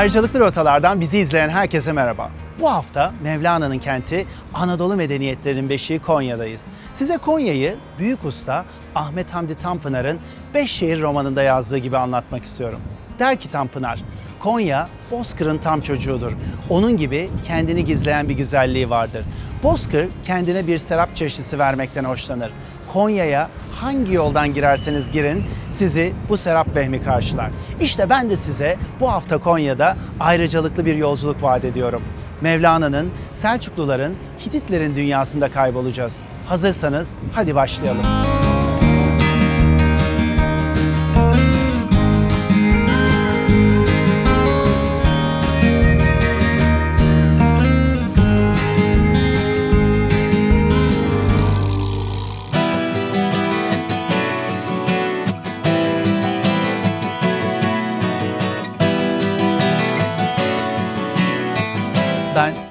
Ayrıcalıklı rotalardan bizi izleyen herkese merhaba. Bu hafta Mevlana'nın kenti Anadolu medeniyetlerinin beşiği Konya'dayız. Size Konya'yı büyük usta Ahmet Hamdi Tanpınar'ın Beş Şehir romanında yazdığı gibi anlatmak istiyorum. Der ki Tanpınar, Konya Bozkır'ın tam çocuğudur. Onun gibi kendini gizleyen bir güzelliği vardır. Bozkır kendine bir serap çeşnisi vermekten hoşlanır. Konya'ya hangi yoldan girerseniz girin sizi bu serap vehmi karşılar. İşte ben de size bu hafta Konya'da ayrıcalıklı bir yolculuk vaat ediyorum. Mevlana'nın, Selçukluların, Hititlerin dünyasında kaybolacağız. Hazırsanız hadi başlayalım. Ben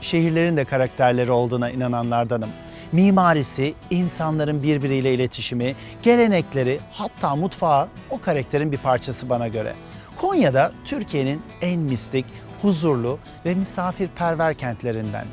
şehirlerin de karakterleri olduğuna inananlardanım. Mimarisi, insanların birbiriyle iletişimi, gelenekleri, hatta mutfağı o karakterin bir parçası bana göre. Konya'da Türkiye'nin en mistik, huzurlu ve misafirperver kentlerinden.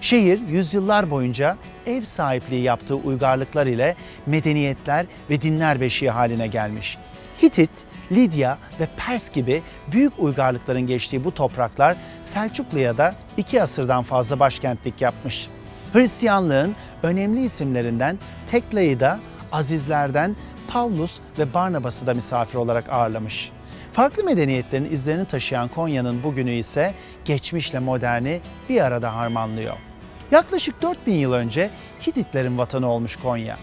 Şehir yüzyıllar boyunca ev sahipliği yaptığı uygarlıklar ile medeniyetler ve dinler beşiği haline gelmiş. Hitit, Lidya ve Pers gibi büyük uygarlıkların geçtiği bu topraklar Selçuklu'ya da iki asırdan fazla başkentlik yapmış. Hristiyanlığın önemli isimlerinden Tekla'yı da Azizlerden Pavlus ve Barnabas'ı da misafir olarak ağırlamış. Farklı medeniyetlerin izlerini taşıyan Konya'nın bugünü ise geçmişle moderni bir arada harmanlıyor. Yaklaşık 4000 yıl önce Hititlerin vatanı olmuş Konya.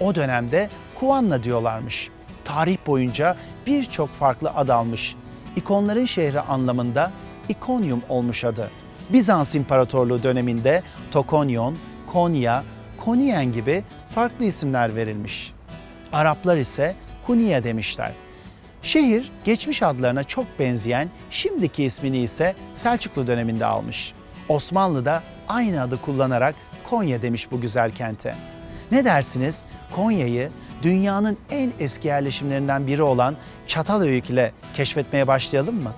O dönemde Kuanna diyorlarmış. Tarih boyunca birçok farklı ad almış. İkonların şehri anlamında İkonyum olmuş adı. Bizans İmparatorluğu döneminde Tokonyon, Konya, Koniyen gibi farklı isimler verilmiş. Araplar ise Kuniye demişler. Şehir geçmiş adlarına çok benzeyen şimdiki ismini ise Selçuklu döneminde almış. Osmanlı da aynı adı kullanarak Konya demiş bu güzel kente. Ne dersiniz? Konya'yı dünyanın en eski yerleşimlerinden biri olan Çatalhöyük ile keşfetmeye başlayalım mı?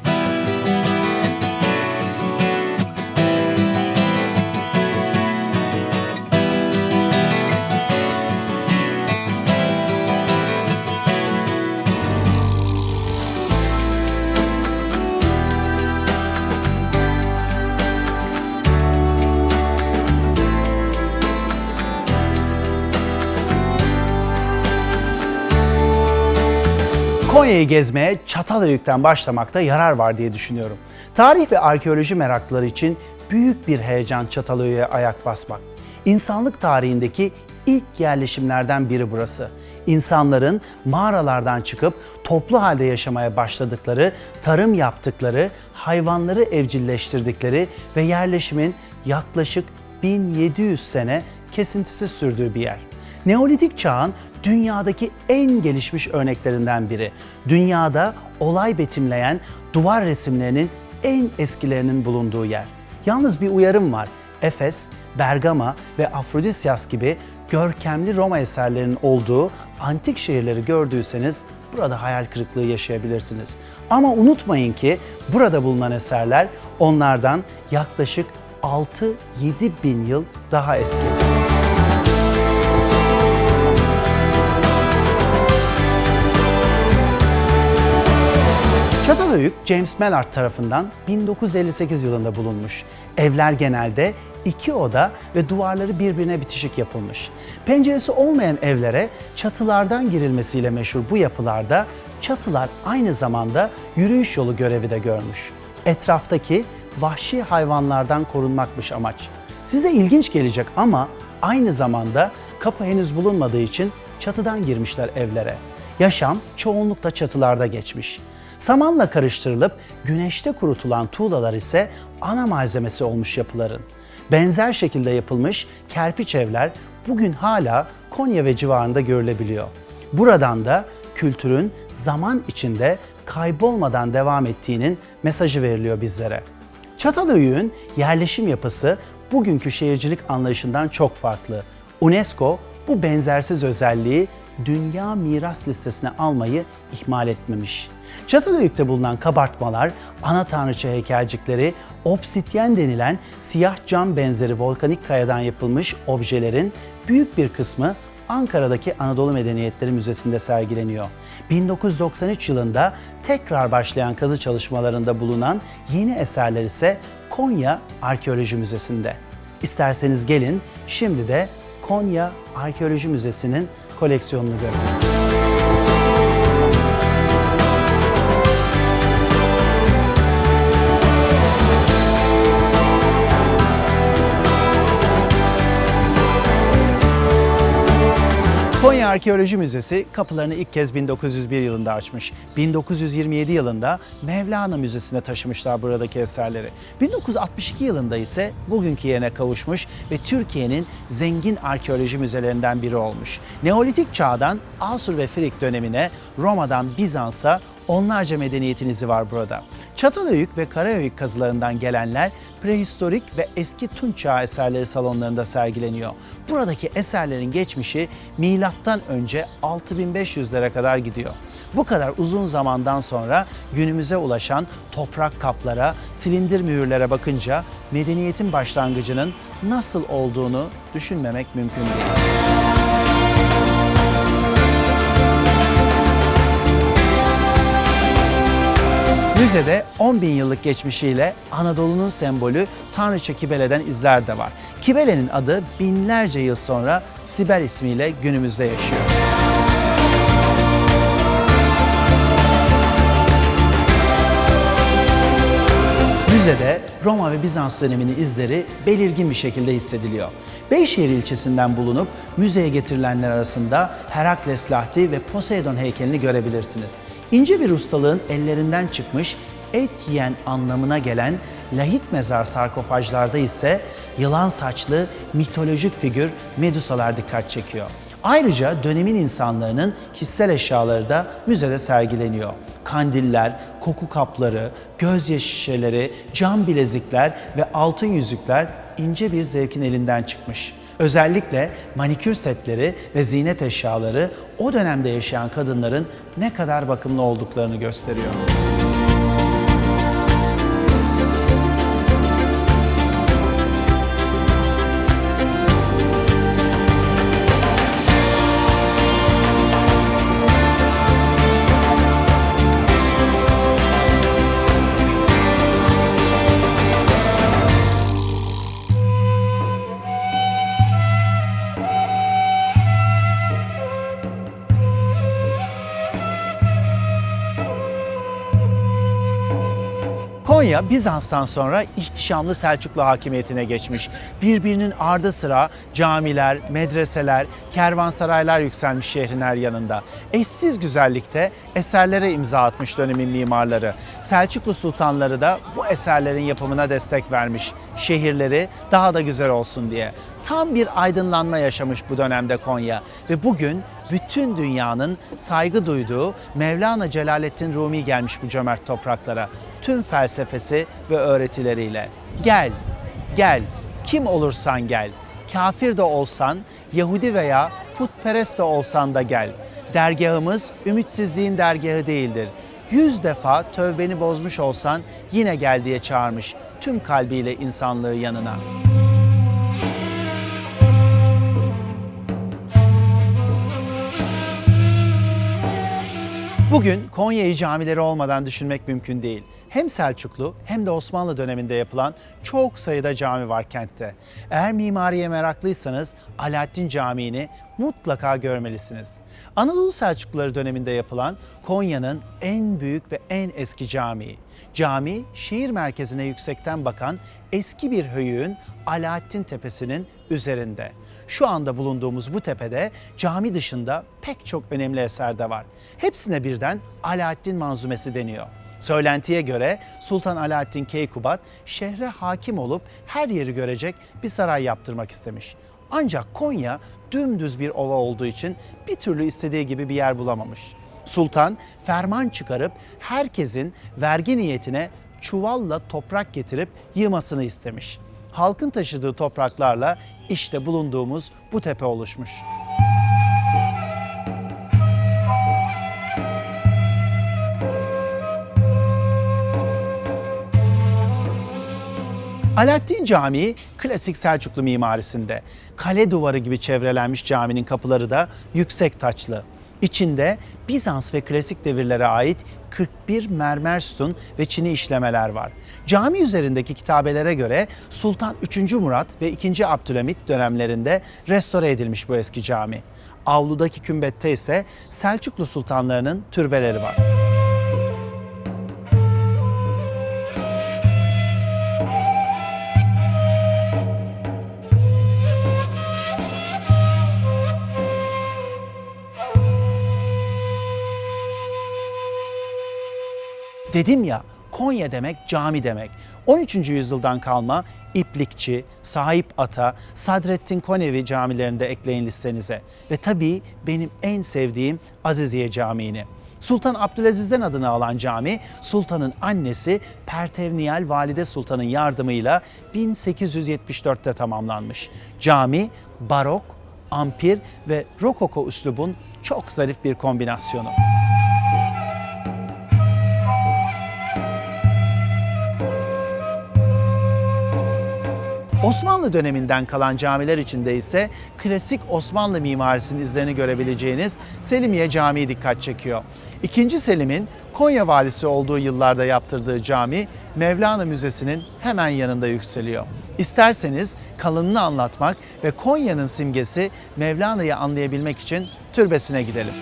Konya'yı gezmeye Çatalhöyük'ten başlamakta yarar var diye düşünüyorum. Tarih ve arkeoloji meraklıları için büyük bir heyecan Çatalhöyük'e ayak basmak. İnsanlık tarihindeki ilk yerleşimlerden biri burası. İnsanların mağaralardan çıkıp toplu halde yaşamaya başladıkları, tarım yaptıkları, hayvanları evcilleştirdikleri ve yerleşimin yaklaşık 1700 sene kesintisiz sürdüğü bir yer. Neolitik çağın dünyadaki en gelişmiş örneklerinden biri. Dünyada olay betimleyen duvar resimlerinin en eskilerinin bulunduğu yer. Yalnız bir uyarım var. Efes, Bergama ve Afrodisyas gibi görkemli Roma eserlerinin olduğu antik şehirleri gördüyseniz burada hayal kırıklığı yaşayabilirsiniz. Ama unutmayın ki burada bulunan eserler onlardan yaklaşık 6-7 bin yıl daha eski. Çatalhöyük James Mallard tarafından 1958 yılında bulunmuş. Evler genelde iki oda ve duvarları birbirine bitişik yapılmış. Penceresi olmayan evlere çatılardan girilmesiyle meşhur bu yapılarda çatılar aynı zamanda yürüyüş yolu görevi de görmüş. Etraftaki vahşi hayvanlardan korunmakmış amaç. Size ilginç gelecek ama aynı zamanda kapı henüz bulunmadığı için çatıdan girmişler evlere. Yaşam çoğunlukla çatılarda geçmiş. Samanla karıştırılıp güneşte kurutulan tuğlalar ise ana malzemesi olmuş yapıların. Benzer şekilde yapılmış kerpiç evler bugün hala Konya ve civarında görülebiliyor. Buradan da kültürün zaman içinde kaybolmadan devam ettiğinin mesajı veriliyor bizlere. Çatalhöyük'ün yerleşim yapısı bugünkü şehircilik anlayışından çok farklı. UNESCO bu benzersiz özelliği dünya miras listesine almayı ihmal etmemiş. Çatalhöyük'te bulunan kabartmalar, ana tanrıça heykelcikleri, obsidyen denilen siyah cam benzeri volkanik kayadan yapılmış objelerin büyük bir kısmı Ankara'daki Anadolu Medeniyetleri Müzesi'nde sergileniyor. 1993 yılında tekrar başlayan kazı çalışmalarında bulunan yeni eserler ise Konya Arkeoloji Müzesi'nde. İsterseniz gelin şimdi de Konya Arkeoloji Müzesi'nin koleksiyonunu görelim. Arkeoloji Müzesi kapılarını ilk kez 1901 yılında açmış. 1927 yılında Mevlana Müzesi'ne taşımışlar buradaki eserleri. 1962 yılında ise bugünkü yerine kavuşmuş ve Türkiye'nin zengin arkeoloji müzelerinden biri olmuş. Neolitik çağdan Asur ve Frig dönemine, Roma'dan Bizans'a onlarca medeniyetin izi var burada. Çatalhöyük ve Karahöyük kazılarından gelenler prehistorik ve eski Tunç çağı eserleri salonlarında sergileniyor. Buradaki eserlerin geçmişi milattan önce 6500'lere kadar gidiyor. Bu kadar uzun zamandan sonra günümüze ulaşan toprak kaplara, silindir mühürlere bakınca medeniyetin başlangıcının nasıl olduğunu düşünmemek mümkün değil. Müzede 10 bin yıllık geçmişiyle Anadolu'nun sembolü Tanrıça Kibele'den izler de var. Kibele'nin adı binlerce yıl sonra Siber ismiyle günümüzde yaşıyor. Müzede Roma ve Bizans döneminin izleri belirgin bir şekilde hissediliyor. Beyşehir ilçesinden bulunup müzeye getirilenler arasında Herakles Lahti ve Poseidon heykelini görebilirsiniz. İnce bir ustalığın ellerinden çıkmış et yiyen anlamına gelen lahit mezar sarkofajlarda ise yılan saçlı mitolojik figür Medusalar dikkat çekiyor. Ayrıca dönemin insanlarının kişisel eşyaları da müzede sergileniyor. Kandiller, koku kapları, gözyaşı şişeleri, cam bilezikler ve altın yüzükler ince bir zevkin elinden çıkmış. Özellikle manikür setleri ve ziynet eşyaları o dönemde yaşayan kadınların ne kadar bakımlı olduklarını gösteriyor. Konya Bizans'tan sonra ihtişamlı Selçuklu hakimiyetine geçmiş. Birbirinin ardı sıra camiler, medreseler, kervansaraylar yükselmiş şehrin her yanında. Eşsiz güzellikte eserlere imza atmış dönemin mimarları. Selçuklu sultanları da bu eserlerin yapımına destek vermiş. Şehirleri daha da güzel olsun diye. Tam bir aydınlanma yaşamış bu dönemde Konya ve bugün bütün dünyanın saygı duyduğu Mevlana Celaleddin Rumi gelmiş bu cömert topraklara. Tüm felsefesi ve öğretileriyle. Gel, gel, kim olursan gel. Kafir de olsan, Yahudi veya putperest de olsan da gel. Dergahımız ümitsizliğin dergahı değildir. Yüz defa tövbeni bozmuş olsan yine gel diye çağırmış tüm kalbiyle insanlığı yanına. Bugün Konya'yı camileri olmadan düşünmek mümkün değil. Hem Selçuklu hem de Osmanlı döneminde yapılan çok sayıda cami var kentte. Eğer mimariye meraklıysanız Alaaddin Camii'ni mutlaka görmelisiniz. Anadolu Selçukluları döneminde yapılan Konya'nın en büyük ve en eski camii. Cami, şehir merkezine yüksekten bakan eski bir höyüğün Alaaddin Tepesi'nin üzerinde. Şu anda bulunduğumuz bu tepede cami dışında pek çok önemli eser de var. Hepsine birden Alaaddin manzumesi deniyor. Söylentiye göre Sultan Alaaddin Keykubat şehre hakim olup her yeri görecek bir saray yaptırmak istemiş. Ancak Konya dümdüz bir ova olduğu için bir türlü istediği gibi bir yer bulamamış. Sultan ferman çıkarıp herkesin vergi niyetine çuvalla toprak getirip yığmasını istemiş. Halkın taşıdığı topraklarla işte bulunduğumuz bu tepe oluşmuş. Alaaddin Camii klasik Selçuklu mimarisinde. Kale duvarı gibi çevrelenmiş caminin kapıları da yüksek taçlı. İçinde Bizans ve klasik devirlere ait 41 mermer sütun ve çini işlemeler var. Cami üzerindeki kitabelere göre Sultan 3. Murat ve 2. Abdülhamit dönemlerinde restore edilmiş bu eski cami. Avludaki kümbette ise Selçuklu sultanlarının türbeleri var. Dedim ya Konya demek cami demek. 13. yüzyıldan kalma İplikçi, Sahip Ata, Sadrettin Konevi camilerinde ekleyin listenize. Ve tabii benim en sevdiğim Aziziye Camii'ni. Sultan Abdülaziz'den adını alan cami, sultanın annesi Pertevniyal Valide Sultan'ın yardımıyla 1874'te tamamlanmış. Cami barok, ampir ve rokoko üslubun çok zarif bir kombinasyonu. Osmanlı döneminden kalan camiler içinde ise klasik Osmanlı mimarisinin izlerini görebileceğiniz Selimiye Camii dikkat çekiyor. İkinci Selim'in Konya valisi olduğu yıllarda yaptırdığı cami Mevlana Müzesi'nin hemen yanında yükseliyor. İsterseniz kalınını anlatmak ve Konya'nın simgesi Mevlana'yı anlayabilmek için türbesine gidelim.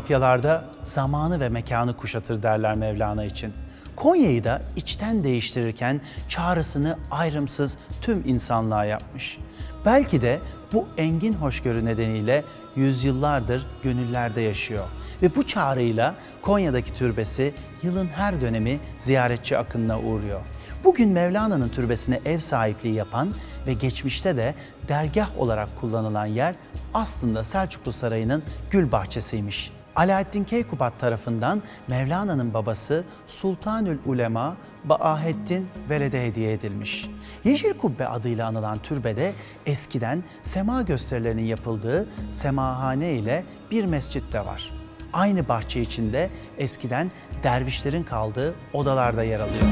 Coğrafyalarda zamanı ve mekanı kuşatır derler Mevlana için. Konya'yı da içten değiştirirken çağrısını ayrımsız tüm insanlığa yapmış. Belki de bu engin hoşgörü nedeniyle yüzyıllardır gönüllerde yaşıyor. Ve bu çağrıyla Konya'daki türbesi yılın her dönemi ziyaretçi akınına uğruyor. Bugün Mevlana'nın türbesine ev sahipliği yapan ve geçmişte de dergah olarak kullanılan yer aslında Selçuklu Sarayı'nın gül bahçesiymiş. Alaaddin Keykubat tarafından Mevlana'nın babası Sultanül Ulema Baahettin Vered'e hediye edilmiş. Yeşil Kubbe adıyla anılan türbede eskiden sema gösterilerinin yapıldığı semahane ile bir mescit de var. Aynı bahçe içinde eskiden dervişlerin kaldığı odalarda yer alıyor.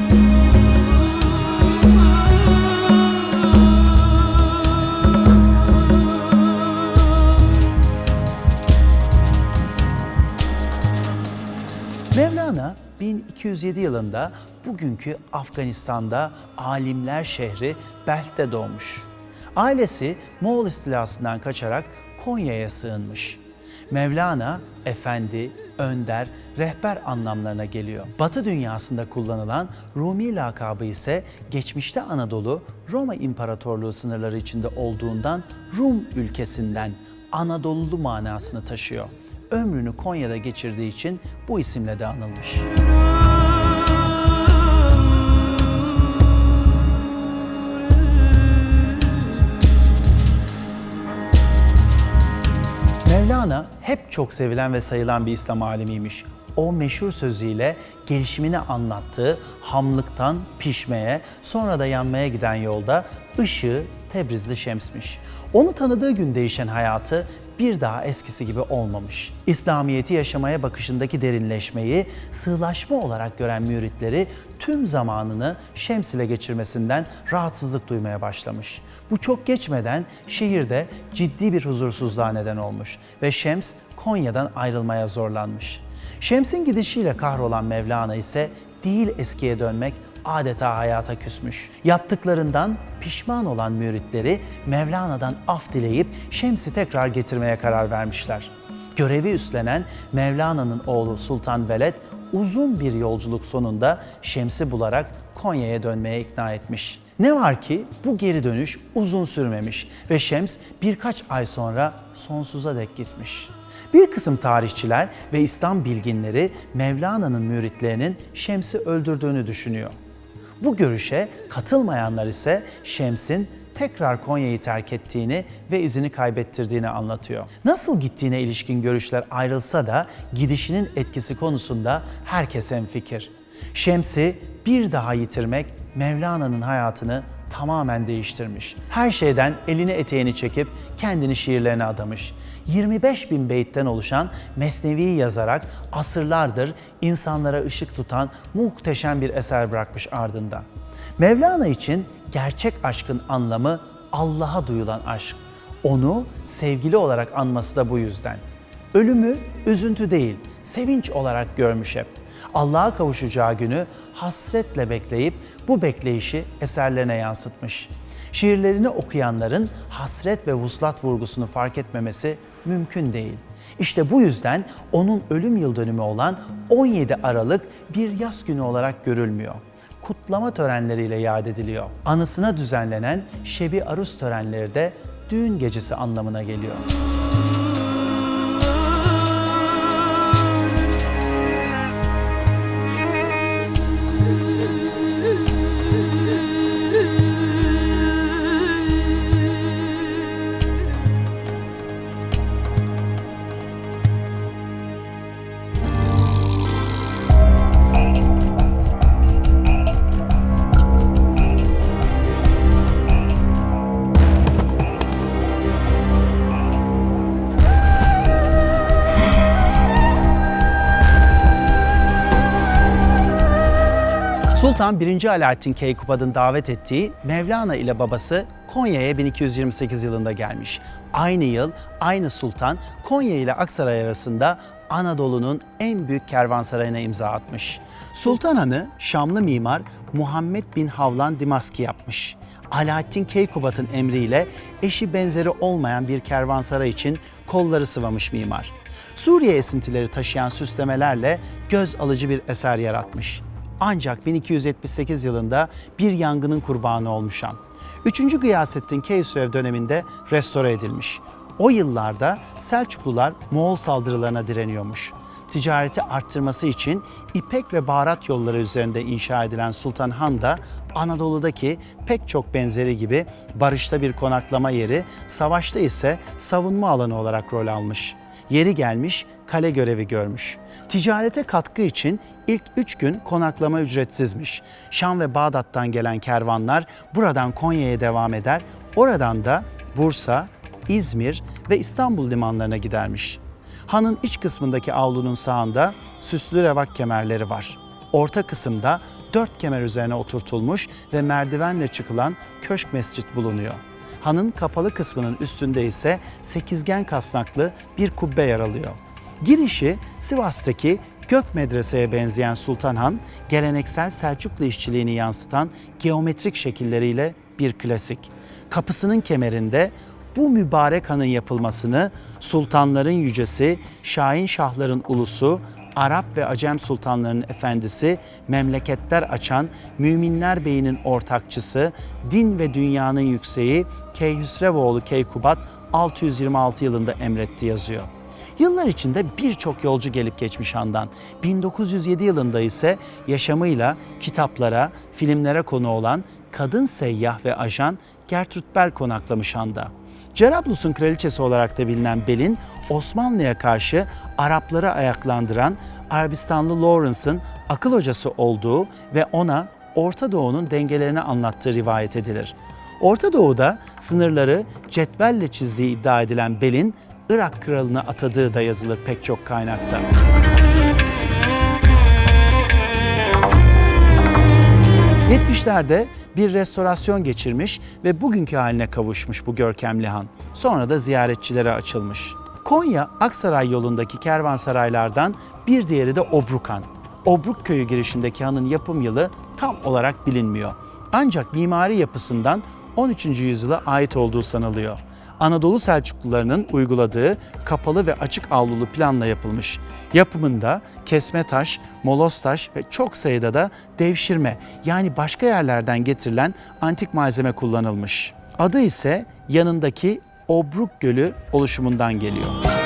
Mevlana 1207 yılında bugünkü Afganistan'da alimler şehri Belt'te doğmuş. Ailesi Moğol istilasından kaçarak Konya'ya sığınmış. Mevlana, efendi, önder, rehber anlamlarına geliyor. Batı dünyasında kullanılan Rumi lakabı ise geçmişte Anadolu Roma İmparatorluğu sınırları içinde olduğundan Rum ülkesinden Anadolulu manasını taşıyor. Ömrünü Konya'da geçirdiği için bu isimle de anılmış. Mevlana hep çok sevilen ve sayılan bir İslam alimiymiş. O meşhur sözüyle gelişimini anlattığı hamlıktan pişmeye, sonra da yanmaya giden yolda ışığı Tebrizli Şems'miş. Onu tanıdığı gün değişen hayatı bir daha eskisi gibi olmamış. İslamiyeti yaşamaya bakışındaki derinleşmeyi sığlaşma olarak gören müritleri tüm zamanını Şems ile geçirmesinden rahatsızlık duymaya başlamış. Bu çok geçmeden şehirde ciddi bir huzursuzluğa neden olmuş ve Şems Konya'dan ayrılmaya zorlanmış. Şems'in gidişiyle kahrolan Mevlana ise değil eskiye dönmek adeta hayata küsmüş. Yaptıklarından pişman olan müritleri Mevlana'dan af dileyip Şems'i tekrar getirmeye karar vermişler. Görevi üstlenen Mevlana'nın oğlu Sultan Veled uzun bir yolculuk sonunda Şems'i bularak Konya'ya dönmeye ikna etmiş. Ne var ki bu geri dönüş uzun sürmemiş ve Şems birkaç ay sonra sonsuza dek gitmiş. Bir kısım tarihçiler ve İslam bilginleri Mevlana'nın müritlerinin Şems'i öldürdüğünü düşünüyor. Bu görüşe katılmayanlar ise Şems'in tekrar Konya'yı terk ettiğini ve izini kaybettirdiğini anlatıyor. Nasıl gittiğine ilişkin görüşler ayrılsa da gidişinin etkisi konusunda herkes hemfikir. Şems'i bir daha yitirmek Mevlana'nın hayatını tamamen değiştirmiş. Her şeyden elini eteğini çekip kendini şiirlerine adamış. 25 bin beyitten oluşan Mesnevi'yi yazarak asırlardır insanlara ışık tutan muhteşem bir eser bırakmış ardından. Mevlana için gerçek aşkın anlamı Allah'a duyulan aşk. Onu sevgili olarak anması da bu yüzden. Ölümü üzüntü değil, sevinç olarak görmüş hep. Allah'a kavuşacağı günü hasretle bekleyip bu bekleyişi eserlerine yansıtmış. Şiirlerini okuyanların hasret ve vuslat vurgusunu fark etmemesi mümkün değil. İşte bu yüzden onun ölüm yıl dönümü olan 17 Aralık bir yaz günü olarak görülmüyor. Kutlama törenleriyle yad ediliyor. Anısına düzenlenen Şebi Arus törenleri de düğün gecesi anlamına geliyor. Sultan 1. Alaaddin Keykubad'ın davet ettiği Mevlana ile babası Konya'ya 1228 yılında gelmiş. Aynı yıl aynı sultan Konya ile Aksaray arasında Anadolu'nun en büyük kervansarayına imza atmış. Sultan Han'ı Şamlı mimar Muhammed bin Havlan Dimaski yapmış. Alaaddin Keykubat'ın emriyle eşi benzeri olmayan bir kervansaray için kolları sıvamış mimar. Suriye esintileri taşıyan süslemelerle göz alıcı bir eser yaratmış. Ancak 1278 yılında bir yangının kurbanı olmuş han. 3. Gıyasettin Keysürev döneminde restore edilmiş. O yıllarda Selçuklular Moğol saldırılarına direniyormuş. Ticareti arttırması için İpek ve baharat yolları üzerinde inşa edilen Sultan Han da Anadolu'daki pek çok benzeri gibi barışta bir konaklama yeri, savaşta ise savunma alanı olarak rol almış. Yeri gelmiş kale görevi görmüş. Ticarete katkı için ilk üç gün konaklama ücretsizmiş. Şam ve Bağdat'tan gelen kervanlar buradan Konya'ya devam eder. Oradan da Bursa, İzmir ve İstanbul limanlarına gidermiş. Hanın iç kısmındaki avlunun sağında süslü revak kemerleri var. Orta kısımda dört kemer üzerine oturtulmuş ve merdivenle çıkılan köşk mescit bulunuyor. Hanın kapalı kısmının üstünde ise sekizgen kasnaklı bir kubbe yer alıyor. Girişi Sivas'taki Gök Medrese'ye benzeyen Sultan Han, geleneksel Selçuklu işçiliğini yansıtan geometrik şekilleriyle bir klasik. Kapısının kemerinde bu mübarek hanın yapılmasını sultanların yücesi, Şahin Şahların ulusu, Arap ve Acem sultanlarının efendisi, memleketler açan Müminler Bey'inin ortakçısı, din ve dünyanın yükseği Keyhüsrevoğlu Keykubat 626 yılında emretti yazıyor. Yıllar içinde birçok yolcu gelip geçmiş Han'dan. 1907 yılında ise yaşamıyla kitaplara, filmlere konu olan kadın seyyah ve ajan Gertrud Bell konaklamış Han'da. Cerablus'un kraliçesi olarak da bilinen Bel'in Osmanlı'ya karşı Arapları ayaklandıran Arabistanlı Lawrence'ın akıl hocası olduğu ve ona Orta Doğu'nun dengelerini anlattığı rivayet edilir. Orta Doğu'da sınırları cetvelle çizdiği iddia edilen Bel'in Irak kralına atadığı da yazılır pek çok kaynakta. ...70'lerde bir restorasyon geçirmiş ve bugünkü haline kavuşmuş bu görkemli han. Sonra da ziyaretçilere açılmış. Konya Aksaray yolundaki kervansaraylardan bir diğeri de Obruk Han. Obruk köyü girişindeki hanın yapım yılı tam olarak bilinmiyor. Ancak mimari yapısından 13. yüzyıla ait olduğu sanılıyor. Anadolu Selçuklularının uyguladığı kapalı ve açık avlulu planla yapılmış. Yapımında kesme taş, molos taş ve çok sayıda da devşirme yani başka yerlerden getirilen antik malzeme kullanılmış. Adı ise yanındaki Obruk Gölü oluşumundan geliyor.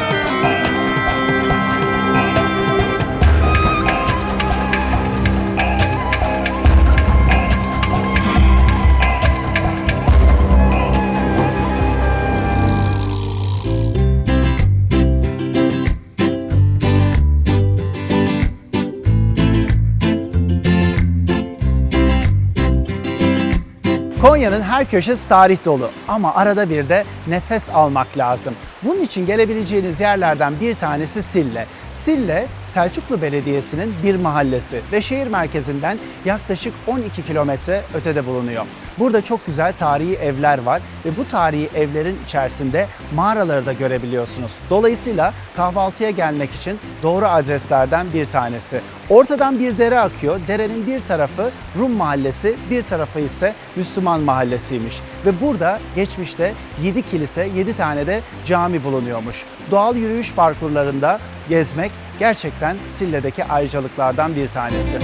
Konya'nın her köşesi tarih dolu ama arada bir de nefes almak lazım. Bunun için gelebileceğiniz yerlerden bir tanesi Sille. Sille Selçuklu Belediyesi'nin bir mahallesi ve şehir merkezinden yaklaşık 12 kilometre ötede bulunuyor. Burada çok güzel tarihi evler var ve bu tarihi evlerin içerisinde mağaraları da görebiliyorsunuz. Dolayısıyla kahvaltıya gelmek için doğru adreslerden bir tanesi. Ortadan bir dere akıyor. Derenin bir tarafı Rum mahallesi, bir tarafı ise Müslüman mahallesiymiş. Ve burada geçmişte 7 kilise, 7 tane de cami bulunuyormuş. Doğal yürüyüş parkurlarında gezmek gerçekten Sille'deki ayrıcalıklardan bir tanesi.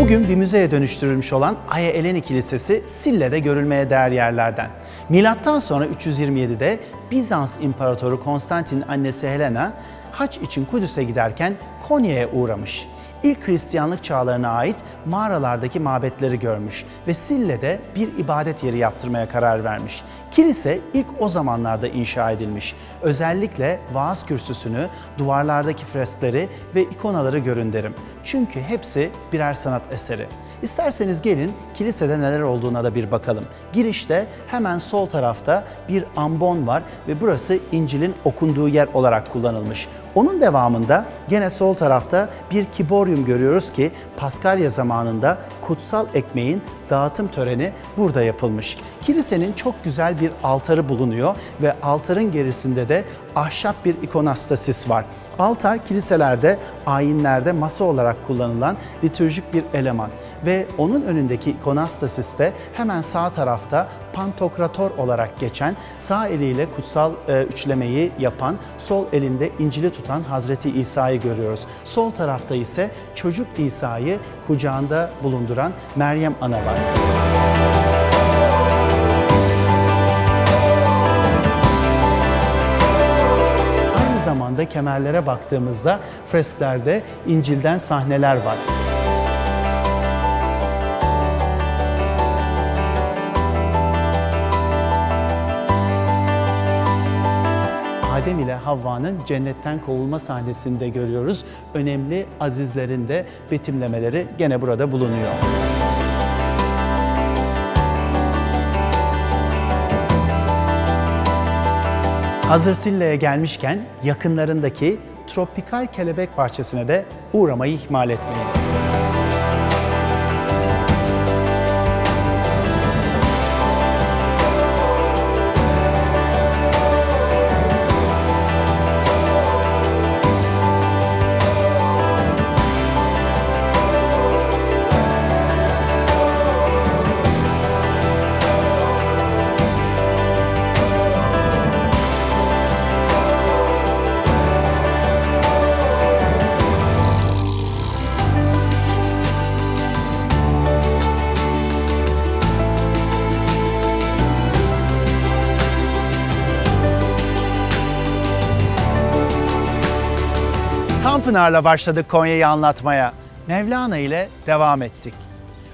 Bugün bir müzeye dönüştürülmüş olan Aya Eleni Kilisesi Sille'de görülmeye değer yerlerden. Milattan sonra 327'de Bizans İmparatoru Konstantin'in annesi Helena haç için Kudüs'e giderken Konya'ya uğramış. İlk Hristiyanlık çağlarına ait mağaralardaki mabetleri görmüş ve Sille'de bir ibadet yeri yaptırmaya karar vermiş. Kilise ilk o zamanlarda inşa edilmiş. Özellikle vaaz kürsüsünü, duvarlardaki freskleri ve ikonaları görün derim. Çünkü hepsi birer sanat eseri. İsterseniz gelin kilisede neler olduğuna da bir bakalım. Girişte hemen sol tarafta bir ambon var ve burası İncil'in okunduğu yer olarak kullanılmış. Onun devamında gene sol tarafta bir kiboryum görüyoruz ki Paskalya zamanında kutsal ekmeğin dağıtım töreni burada yapılmış. Kilisenin çok güzel bir altarı bulunuyor ve altarın gerisinde de ahşap bir ikonastasis var. Altar kiliselerde, ayinlerde masa olarak kullanılan litürjik bir eleman ve onun önündeki ikonastasiste hemen sağ tarafta pantokrator olarak geçen, sağ eliyle kutsal e, üçlemeyi yapan, sol elinde İncil'i tutan Hazreti İsa'yı görüyoruz. Sol tarafta ise çocuk İsa'yı kucağında bulunduran Meryem Ana var. Aynı zamanda kemerlere baktığımızda fresklerde İncil'den sahneler var. Adem ile Havva'nın cennetten kovulma sahnesinde görüyoruz. Önemli azizlerin de betimlemeleri gene burada bulunuyor. Hazır Sille'ye gelmişken yakınlarındaki tropikal kelebek bahçesine de uğramayı ihmal etmeyin. Tanpınar'la başladık Konya'yı anlatmaya. Mevlana ile devam ettik.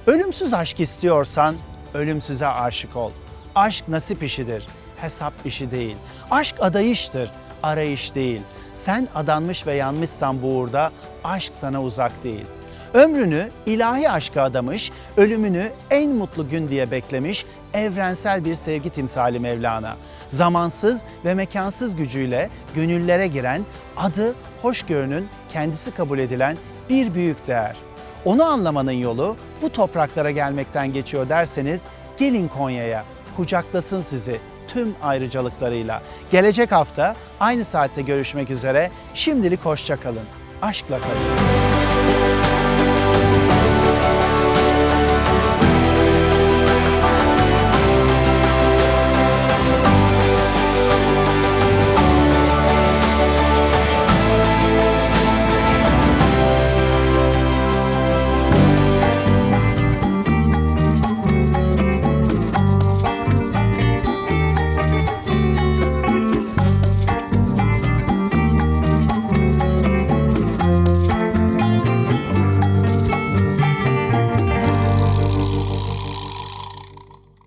Ölümsüz aşk istiyorsan ölümsüze aşık ol. Aşk nasip işidir, hesap işi değil. Aşk adayıştır, arayış değil. Sen adanmış ve yanmışsan bu uğurda aşk sana uzak değil. Ömrünü ilahi aşka adamış, ölümünü en mutlu gün diye beklemiş evrensel bir sevgi timsali Mevlana. Zamansız ve mekansız gücüyle gönüllere giren, adı hoşgörünün kendisi kabul edilen bir büyük değer. Onu anlamanın yolu bu topraklara gelmekten geçiyor derseniz gelin Konya'ya, kucaklasın sizi tüm ayrıcalıklarıyla. Gelecek hafta aynı saatte görüşmek üzere. Şimdilik hoşça kalın. Aşkla kalın.